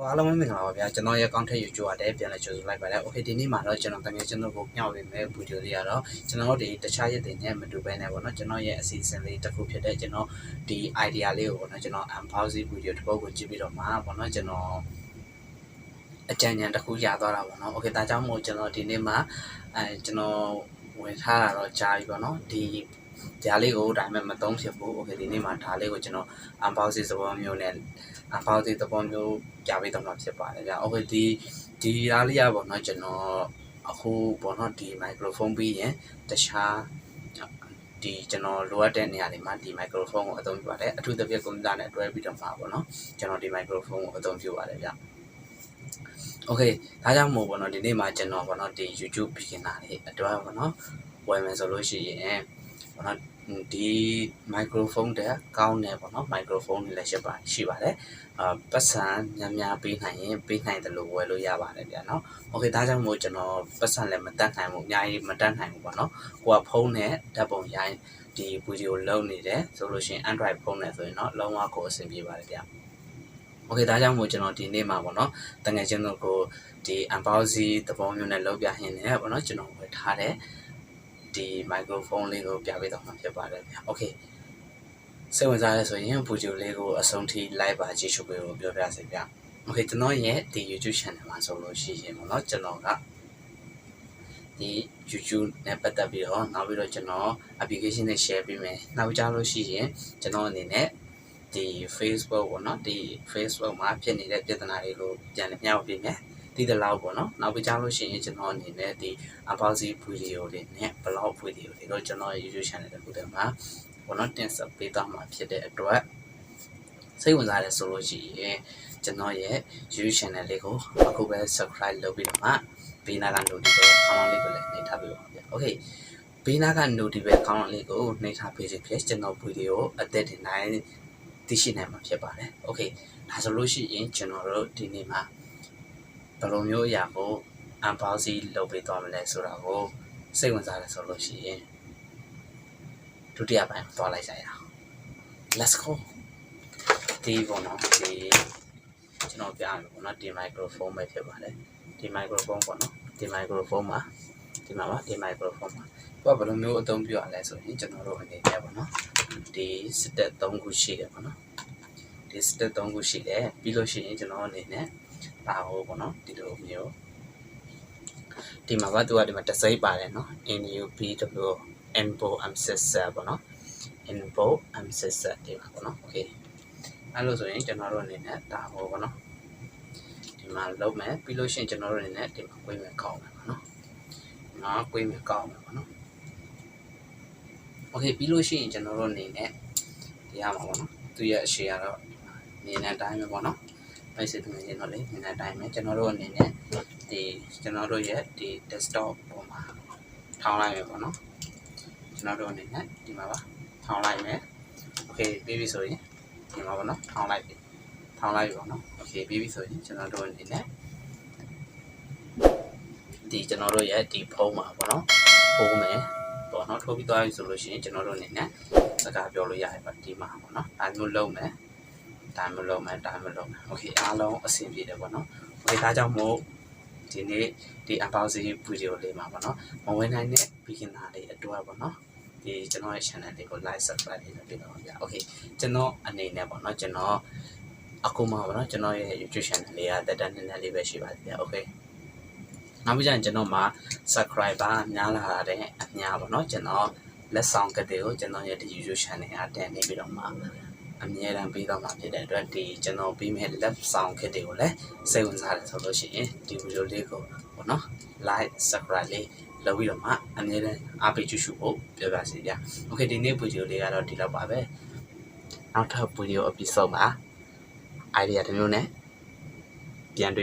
အားလုံးပဲမင်္ဂလာပါဗျာကျွန်တော်ရဲ့ content YouTube အတဲ့ပြန်လဲကြိုဆိုလိုက်ပါတယ် okay ဒီနေ့မှာတော့ကျွန်တော်တကယ်ကျွန်တော်ကိုမျှဝေမယ့်ဗီဒီယိုလေးကတော့ကျွန်တော်တို့ဒီတခြားရက်တွေနဲ့မတူဘဲနဲ့ပေါ့နော်ကျွန်တော်ရဲ့အစီအစဉ်လေးတစ်ခုဖြစ်တဲ့ကျွန်တော်ဒီ idea လေးကိုပေါ့နော်ကျွန်တော် unboxing video တစ်ပုဒ်ကိုကြည့်ပြီးတော့မှပေါ့နော်ကျွန်တော်အကြံဉာဏ်တစ်ခုရသွားတာပေါ့နော် okay ဒါကြောင့်မို့ကျွန်တော်ဒီနေ့မှာအဲကျွန်တော်ဝင်ထားတာတော့ကြားပြီပေါ့နော်ဒီ ဒါလေးကိုဒါပေမဲ့မသုံးဖြစ်ဘူး okay ဒီနေ့မှာဒါလေးကိုကျွန်တော် unboxing သဘောမျိုးနဲ့ unboxing သဘောမျိုးပြပေးတော့မှာဖြစ်ပါတယ်ဗျာ okay ဒီဒီအားလေးရပေါ့နော်ကျွန်တော်အခုပေါ့နော်ဒီ microphone ပြီးရင်တခြားဒီကျွန်တော်လိုအပ်တဲ့နေရာတွေမှာဒီ microphone ကိုအသုံးပြုပါတယ်အထူးသဖြင့်ကွန်ပျူတာနဲ့တွဲပြီးတော့မှာပေါ့နော်ကျွန်တော်ဒီ microphone ကိုအသုံးပြုပါတယ်ဗျာ okay ဒါကြောင့်မို့ပေါ့နော်ဒီနေ့မှာကျွန်တော်ပေါ့နော်ဒီ YouTube beginner တွေအတွက်ပေါ့နော်ဝယ်မယ်ဆိုလို့ရှိရင် ပေါ့နော်ဒီ microphone တဲ့ကောင်းတယ်ပေါ့နော် microphone တွေလည်းရှိပါရှိပါတယ်အာပတ်စံများများပေးနိုင်ရင်ပေးနိုင်တယ်လို့ဝယ်လို့ရပါတယ်ဗျာနော် okay ဒါကြောင့်မို့ကျွန်တော်ပတ်စံလည်းမတတ်နိုင်ဘူးအများကြီးမတတ်နိုင်ဘူးပေါ့နော်ကိုကဖုန်းနဲ့ဓာတ်ပုံရိုင်းဒီဗီဒီယိုလုပ်နေတယ်ဆိုလို့ရှိရင် Android ဖုန်းနဲ့ဆိုရင်တော့လုံးဝကိုအဆင်ပြေပါတယ်ဗျာ โอเคဒါကြောင့်မို့ကျွန်တော်ဒီနေ့မှာပေါ့နော်တငယ်ချင်းတို့ကိုဒီ unboxing သဘောမျိုးနဲ့လုပ်ပြဟင်းနေပေါ့နော်ကျွန်တော်ဝယ်ထားတဲ့ ဒီမိုက်ခရိုဖုန်းလေးကိုပြပေးတော့မှာဖြစ်ပါတယ်။ Okay စိတ်ဝင်စားလဲဆိုရင်ဗီဒီယိုလေးကိုအဆုံးထိ live ပါကြည့်ရှုပေးဖို့ပြောပြစေပြ။ Okay ကျွန်တော်ရဲ့ဒီ YouTube channel မှာဆိုလို့ရှိရင်ပေါ့နော်ကျွန်တော်ကဒီ YouTube နဲ့ပတ်သက်ပြီးတော့နောက်ပြီးတော့ကျွန်တော် application နဲ့ share ပေးမယ်။နောက်ကြလို့ရှိရင်ကျွန်တော်အနေနဲ့ဒီ Facebook ပေါ့နော်ဒီ Facebook မှာဖြစ်နေတဲ့ပြဿနာတွေကိုပြန်လည်မျှဝေပေးမယ်။ ဒီတလောက်ပေါ့နော်နောက်ပြီးကြလို့ရှိရင်ကျွန်တော်အနေနဲ့ဒီ unboxing video တွေနဲ့ blog video တွေတော့ကျွန်တော်ရဲ့ YouTube channel တစ်ခုတည်းမှာပေါ့နော်တင်ဆက်ပေးသွားမှာဖြစ်တဲ့အတွက်စိတ်ဝင်စားတယ်ဆိုလို့ရှိရင်ကျွန်တော်ရဲ့ YouTube channel လေးကိုအခုပဲ subscribe လုပ်ပြီးတော့မှဘေးနားက notification ခေါင်းလေးကိုလည်းနှိပ်ထားပေးပါဗျာ okay ဘေးနားက notification ခေါင်းလေးကိုနှိပ်ထားပေးခြင်းဖြစ်ကျွန်တော်ဗီဒီယိုအသက်တင်နိုင်သိရှိနိုင်မှာဖြစ်ပါတယ်။ Okay ဒါဆိုလို့ရှိရင်ကျွန်တော်တို့ဒီနေ့မှာ ဘယ်လိုမျိုးအရာကို unboxing လုပ်ပေးသွားမလဲဆိုတာကိုစိတ်ဝင်စားတယ်ဆိုလို့ရှိရင်ဒုတိယပိုင်းသွားလိုက်ကြရအောင် Let's go ဒီပေါ့နော်ဒီကျွန်တော်ပြမယ်ပေါ့နော်ဒီ microphone ပဲဖြစ်ပါတယ်ဒီ microphone ပေါ့နော်ဒီ microphone မှာဒီမှာပါဒီ microphone မှာသူကဘယ်လိုမျိုးအသုံးပြုရလဲဆိုရင်ကျွန်တော်တို့အနေနဲ့ပေါ့နော်ဒီစတက်3ခုရှိတယ်ပေါ့နော်ဒီစတက်3ခုရှိတယ်ပြီးလို့ရှိရင်ကျွန်တော်အနေနဲ့ ဒါဟိုပေါ့နော်ဒီလိုမျိုးဒီမှာကသူကဒီမှာတစိမ့်ပါတယ်နော် NUBW NBO ancestor ပေါ့နော် NBO ancestor ဒီမှာပေါ့နော် okay အဲ့လိုဆိုရင်ကျွန်တော်တို့အနေနဲ့ဒါဟိုပေါ့နော်ဒီမှာလုံးမယ်ပြီးလို့ရှိရင်ကျွန်တော်တို့အနေနဲ့ဒီမှာကိုယ်မယ်ကောက်မယ်ပေါ့နော်ငါကိုယ်မယ်ကောက်မယ်ပေါ့နော် okay ပြီးလို့ရှိရင်ကျွန်တော်တို့အနေနဲ့ဒီရမှာပေါ့နော်သူရဲ့အရှိရတော့နေတဲ့အတိုင်းပဲပေါ့နော် ပိတ်စစ်သမီးလေးတော့လေဒီနေ့အတိုင်းပဲကျွန်တော်တို့အနေနဲ့ဒီကျွန်တော်တို့ရဲ့ဒီ desktop ပေါ်မှာထောင်းလိုက်မယ်ပေါ့နော်ကျွန်တော်တို့အနေနဲ့ဒီမှာပါထောင်းလိုက်မယ် okay ပြီးပြီဆိုရင်ဒီမှာပေါ့နော်ထောင်းလိုက်ပြီထောင်းလိုက်ပြီပေါ့နော် okay ပြီးပြီဆိုရင်ကျွန်တော်တို့အနေနဲ့ဒီကျွန်တော်တို့ရဲ့ဒီဖုန်းမှာပေါ့နော်ဖုန်းမယ်ပေါ့နော်ထိုးပြီးသွားပြီဆိုလို့ရှိရင်ကျွန်တော်တို့အနေနဲ့စကားပြောလို့ရတယ်ပေါ့ဒီမှာပေါ့နော်အဲလိုလုပ်မယ် ဒါမျိုးလုံးမယ်ဒါမျိုးလုံးမယ်โอเคအားလုံးအဆင်ပြေတယ်ပေါ့နော်โอเคဒါကြောင့်မို့ဒီနေ့ဒီ unboxing video လေးမှာပေါ့နော်မဝင်နိုင်တဲ့ beginner တွေအတွက်ပေါ့နော်ဒီကျွန်တော်ရဲ့ channel လေးကို like subscribe လုပ်ပေးတော့ဗျာโอเคကျွန်တော်အနေနဲ့ပေါ့နော်ကျွန်တော်အခုမှပေါ့နော်ကျွန်တော်ရဲ့ YouTube channel လေးကတက်တက်နည်းနည်းလေးပဲရှိပါသေးတယ်โอเค နောက်ပြီးကျရင်ကျွန်တော်မှာ subscriber များလာတဲ့အများပေါ့နော်ကျွန်တော်လက်ဆောင်ကတဲ့ကိုကျွန်တော်ရဲ့ဒီ YouTube channel အတန်းနေပြီးတော့မှ အမြဲတမ်းပြီးတော့မှဖြစ်တဲ့အတွက်ဒီကျွန်တော်ပြီးမဲ့လက်ဆောင်ကတဲ့ကိုလည်းစိတ်ဝင်စားတယ်ဆိုလို့ရှိရင်ဒီ video လေးကိုပေါ့နော် like subscribe လေးလုပ်ပြီးတော့မှအမြဲတမ်းအားပေးကြည့်ရှုဖို့ပြောပြစီကြ။ Okay ဒီနေ့ video လေးကတော့ဒီလောက်ပါပဲ။နောက်ထပ် video episode မှာ idea တစ်မျိုးနဲ့ပြန်တွေ့